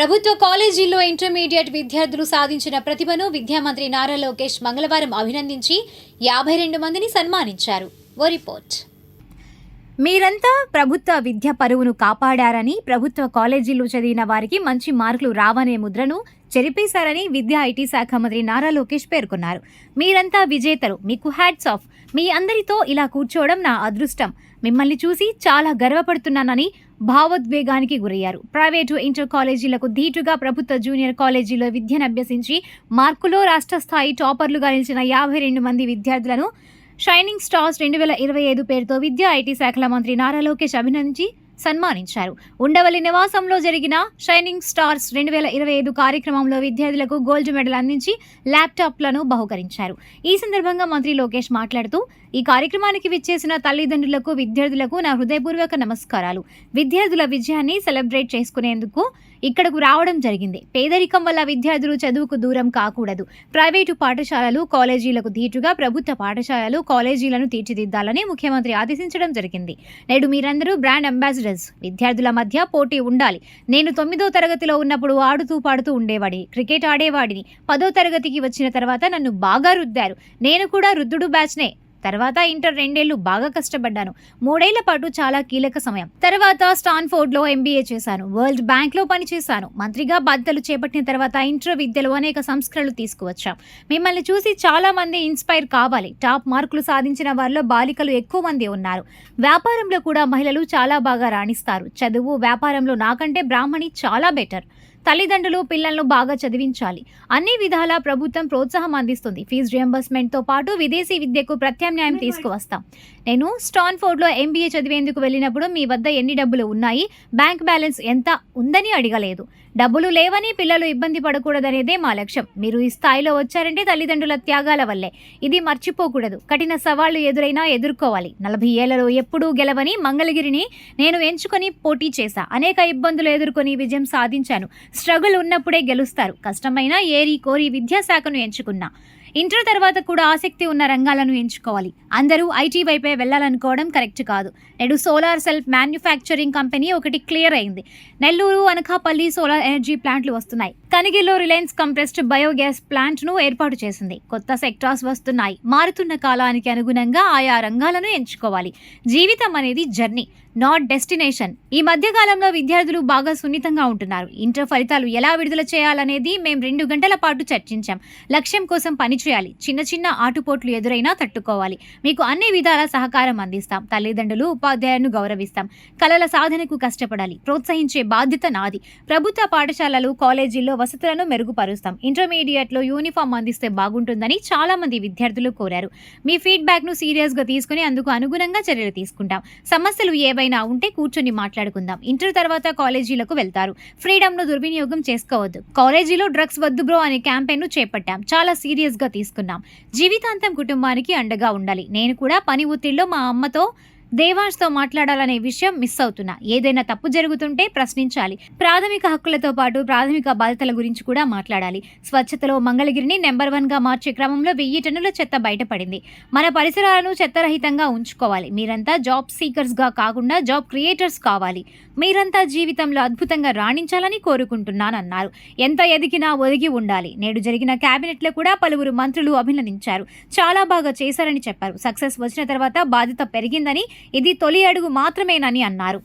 ప్రభుత్వ కాలేజీల్లో ఇంటర్మీడియట్ విద్యార్థులు సాధించిన ప్రతిభను విద్యామంత్రి నారా లోకేష్ మంగళవారం అభినందించి యాభై రెండు మందిని సన్మానించారు. ఓ రిపోర్ట్. మీరంతా ప్రభుత్వ విద్య పరువును కాపాడారని ప్రభుత్వ కాలేజీల్లో చదివిన వారికి మంచి మార్కులు రావనే ముద్రను చెరిపేశారని విద్యా ఐటీ శాఖ మంత్రి నారా లోకేష్ పేర్కొన్నారు. మీరంతా విజేతలు మీకు హ్యాట్స్ ఆఫ్. మీ అందరితో ఇలా కూర్చోవడం నా అదృష్టం. మిమ్మల్ని చూసి చాలా గర్వపడుతున్నానని భావోద్వేగానికి గురయ్యారు. ప్రైవేటు ఇంటర్ కాలేజీలకు ధీటుగా ప్రభుత్వ జూనియర్ కాలేజీలో విద్యను అభ్యసించి మార్కులో రాష్ట్ర స్థాయి టాపర్లుగా నిలిచిన యాభై రెండు మంది విద్యార్థులను షైనింగ్ స్టార్స్ రెండు వేల ఇరవై ఐదు పేరుతో విద్యా ఐటీ శాఖల మంత్రి నారా లోకేష్ అభినందించి సన్మానించారు. ఉండవల్లి నివాసంలో జరిగిన షైనింగ్ స్టార్స్ రెండు వేల ఇరవై ఐదు కార్యక్రమంలో విద్యార్థులకు గోల్డ్ మెడల్ అందించి ల్యాప్టాప్లను బహుకరించారు. ఈ సందర్భంగా మంత్రి లోకేష్ మాట్లాడుతూ ఈ కార్యక్రమానికి విచ్చేసిన తల్లిదండ్రులకు విద్యార్థులకు నా హృదయపూర్వక నమస్కారాలు. విద్యార్థుల విజయాన్ని సెలబ్రేట్ చేసుకునేందుకు ఇక్కడకు రావడం జరిగింది. పేదరికం వల్ల విద్యార్థులు చదువుకు దూరం కాకూడదు. ప్రైవేటు పాఠశాలలు కాలేజీలకు ధీటుగా ప్రభుత్వ పాఠశాలలు కాలేజీలను తీర్చిదిద్దాలని ముఖ్యమంత్రి ఆదేశించడం జరిగింది. నేడు మీరందరూ బ్రాండ్ అంబాసిడర్ అంబాసిడర్స్ విద్యార్థుల మధ్య పోటీ ఉండాలి. నేను తొమ్మిదో తరగతిలో ఉన్నప్పుడు ఆడుతూ పాడుతూ ఉండేవాడిని. క్రికెట్ ఆడేవాడిని. పదో తరగతికి వచ్చిన తర్వాత నన్ను బాగా రుద్దారు. నేను కూడా రుద్దుడు బ్యాచ్నే తర్వాత ఇంటర్ రెండేళ్ళు బాగా కష్టపడ్డాను. మూడేళ్ళ పాటు చాలా కీలక సమయం. తర్వాత స్టాన్ఫోర్డ్లో ఎంబీఏ చేశాను. వరల్డ్ బ్యాంక్లో పనిచేశాను. మంత్రిగా బాధ్యతలు చేపట్టిన తర్వాత ఇంటర్ విద్యలో అనేక సంస్కరణలు తీసుకువచ్చాం. మిమ్మల్ని చూసి చాలా మంది ఇన్స్పైర్ కావాలి. టాప్ మార్కులు సాధించిన వారిలో బాలికలు ఎక్కువ మంది ఉన్నారు. వ్యాపారంలో కూడా మహిళలు చాలా బాగా రాణిస్తారు. చదువు వ్యాపారంలో నాకంటే బ్రాహ్మణి చాలా బెటర్. తల్లిదండ్రులు పిల్లలను బాగా చదివించాలి. అన్ని విధాలా ప్రభుత్వం ప్రోత్సాహం అందిస్తుంది. ఫీజు రియంబర్స్మెంట్తో పాటు విదేశీ విద్యకు ప్రత్యామ్నాయం తీసుకువస్తాం. నేను స్టాన్ఫోర్డ్లో ఎంబీఏ చదివేందుకు వెళ్ళినప్పుడు మీ వద్ద ఎన్ని డబ్బులు ఉన్నాయి? బ్యాంక్ బ్యాలెన్స్ ఎంత ఉందని అడగలేదు. డబ్బులు లేవని పిల్లలు ఇబ్బంది పడకూడదనేదే మా లక్ష్యం. మీరు ఈ స్థాయిలో వచ్చారంటే తల్లిదండ్రుల త్యాగాల వల్లే. ఇది మర్చిపోకూడదు. కఠిన సవాళ్ళు ఎదురైనా ఎదుర్కోవాలి. నలభై ఏళ్ళలో ఎప్పుడూ గెలవని మంగళగిరిని నేను ఎంచుకొని పోటీ చేశా. అనేక ఇబ్బందులు ఎదుర్కొని విజయం సాధించాను. స్ట్రగుల్ ఉన్నప్పుడే గెలుస్తారు. కష్టమైన ఏరి కోరి విద్యాశాఖను ఎంచుకున్నా. ఇంటర్ తర్వాత కూడా ఆసక్తి ఉన్న రంగాలను ఎంచుకోవాలి. అందరూ ఐటీ వైపే వెళ్ళాలనుకోవడం కరెక్ట్ కాదు. నేడు సోలార్ సెల్ఫ్ మ్యానుఫ్యాక్చరింగ్ కంపెనీ ఒకటి క్లియర్ అయింది. నెల్లూరు అనకాపల్లి సోలార్ ఎనర్జీ ప్లాంట్లు వస్తున్నాయి. కనిగిలో రిలయన్స్ కంప్రెస్డ్ బయోగ్యాస్ ప్లాంట్ను ఏర్పాటు చేసింది. కొత్త సెక్టార్స్ వస్తున్నాయి. మారుతున్న కాలానికి అనుగుణంగా ఆయా రంగాలను ఎంచుకోవాలి. జీవితం అనేది జర్నీ నాట్ డెస్టినేషన్ ఈ మధ్య కాలంలో విద్యార్థులు బాగా సున్నితంగా ఉంటున్నారు. ఇంటర్ ఫలితాలు ఎలా విడుదల చేయాలనేది మేము రెండు గంటల పాటు చర్చించాం. లక్ష్యం కోసం పనిచేయాలి చిన్న చిన్న ఆటుపోట్లు ఎదురైనా తట్టుకోవాలి. మీకు అన్ని విధాల సహకారం అందిస్తాం. తల్లిదండ్రులు ఉపాధ్యాయులను గౌరవిస్తాం. కళల సాధనకు కష్టపడాలి. ప్రోత్సహించే బాధ్యత నాది. ప్రభుత్వ పాఠశాలలు కాలేజీల్లో వసతులను మెరుగుపరుస్తాం. ఇంటర్మీడియట్లో యూనిఫామ్ అందిస్తే బాగుంటుందని చాలా మంది విద్యార్థులు కోరారు. మీ ఫీడ్బ్యాక్ను సీరియస్గా తీసుకుని అందుకు అనుగుణంగా చర్యలు తీసుకుంటాం. సమస్యలు ఏవైనా ఉంటే కూర్చొని మాట్లాడుకుందాం. ఇంటర్ తర్వాత కాలేజీలకు వెళ్తారు. ఫ్రీడమ్ను దుర్వినియోగం చేసుకోవద్దు. కాలేజీలో డ్రగ్స్ వద్దు బ్రో అనే క్యాంపెయిన్ను చేపట్టాం. చాలా సీరియస్గా తీసుకున్నాం. జీవితాంతం కుటుంబానికి అండగా ఉండాలి. నేను కూడా పని ఒత్తిడిలో మా అమ్మతో దేవాంష్తో మాట్లాడాలనే విషయం మిస్ అవుతున్నా. ఏదైనా తప్పు జరుగుతుంటే ప్రశ్నించాలి. ప్రాథమిక హక్కులతో పాటు ప్రాథమిక బాధ్యతల గురించి కూడా మాట్లాడాలి. స్వచ్ఛతలో మంగళగిరిని నెంబర్ వన్గా మార్చే క్రమంలో వెయ్యి టన్నుల చెత్త బయటపడింది. మన పరిసరాలను చెత్తరహితంగా ఉంచుకోవాలి. మీరంతా జాబ్ సీకర్స్గా కాకుండా జాబ్ క్రియేటర్స్ కావాలి. మీరంతా జీవితంలో అద్భుతంగా రాణించాలని కోరుకుంటున్నానన్నారు. ఎంత ఎదిగినా ఒదిగి ఉండాలి. నేడు జరిగిన క్యాబినెట్లో కూడా పలువురు మంత్రులు అభినందించారు. చాలా బాగా చేశారని చెప్పారు. సక్సెస్ వచ్చిన తర్వాత బాధ్యత పెరిగిందని ఇది తొలి అడుగు మాత్రమేనని అన్నారు.